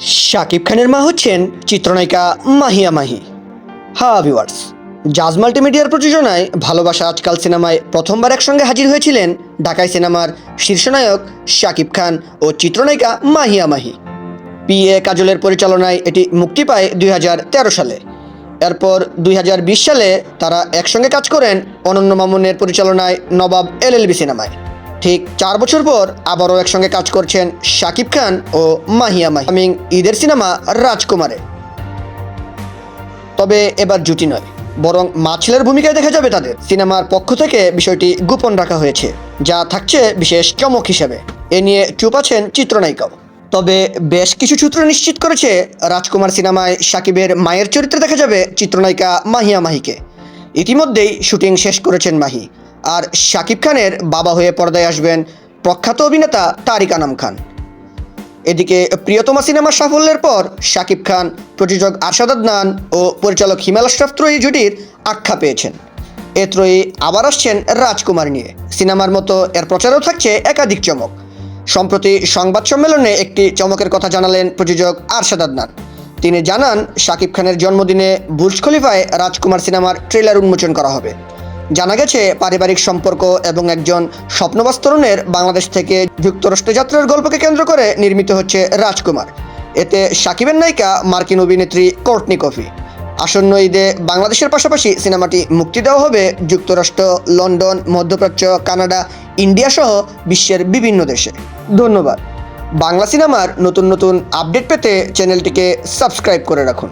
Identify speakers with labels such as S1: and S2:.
S1: শাকিব খানের মা হচ্ছেন চিত্রনায়িকা মাহিয়া মাহি। হা ভিওয়ার্স জাজ মাল্টিমিডিয়ার প্রযোজনায় ভালোবাসা আজকাল সিনেমায় প্রথমবার একসঙ্গে হাজির হয়েছিলেন ঢাকাই সিনেমার শীর্ষনায়ক শাকিব খান ও চিত্রনায়িকা মাহিয়া মাহি। পি এ কাজলের পরিচালনায় এটি মুক্তি পায় দুই হাজার তেরো সালে। এরপর দুই হাজার বিশ সালে তারা একসঙ্গে কাজ করেন অনন্য মামুনের পরিচালনায় নবাব এলএলবি সিনেমায়। ঠিক চার বছর পর আবারও একসঙ্গে কাজ করছেন শাকিব খান ও মাহিয়া মাহি ঈদের সিনেমা রাজকুমারে। তবে এবার জুটি নয়, বরং মা ছেলের ভূমিকায় দেখা যাবে তাদের। সিনেমার পক্ষ থেকে বিষয়টি গোপন রাখা হয়েছে, যা থাকছে বিশেষ চমক হিসেবে। এ নিয়ে চুপ আছেন চিত্রনায়িকাও। তবে বেশ কিছু সূত্র নিশ্চিত করেছে, রাজকুমার সিনেমায় সাকিবের মায়ের চরিত্রে দেখা যাবে চিত্রনায়িকা মাহিয়া মাহিকে। ইতিমধ্যেই শুটিং শেষ করেছেন মাহি। আর শাকিব খানের বাবা হয়ে পর্দায় আসবেন প্রখ্যাত অভিনেতা তারিক আনাম খান। এদিকে প্রিয়তমা সিনেমার সাফল্যের পর শাকিব খান, প্রযোজক আরশাদ আদনান ও পরিচালক হিমাল আশরাফ ত্রয়ী জুটির আখ্যা পেয়েছেন। এ ত্রয়ী আবার আসছেন রাজকুমার নিয়ে। সিনেমার মতো এর প্রচারেও থাকছে একাধিক চমক। সম্প্রতি সংবাদ সম্মেলনে একটি চমকের কথা জানালেন প্রযোজক আরশাদ আদনান। তিনি জানান, শাকিব খানের জন্মদিনে বুর্জ খলিফায় রাজকুমার সিনেমার ট্রেলার উন্মোচন করা হবে। জানা গেছে, পারিবারিক সম্পর্ক এবং একজন স্বপ্নবাস তরুণের বাংলাদেশ থেকে যুক্তরাষ্ট্র যাত্রার গল্পকে কেন্দ্র করে নির্মিত হচ্ছে রাজকুমার। এতে সাকিবের নায়িকা, মার্কিন অভিনেত্রী কোর্টনি কফি। আসন্ন ঈদে বাংলাদেশের পাশাপাশি সিনেমাটি মুক্তি দেওয়া হবে যুক্তরাষ্ট্র, লন্ডন, মধ্যপ্রাচ্য, কানাডা, ইন্ডিয়া সহ বিশ্বের বিভিন্ন দেশে। ধন্যবাদ। বাংলা সিনেমার নতুন নতুন আপডেট পেতে চ্যানেলটিকে সাবস্ক্রাইব করে রাখুন।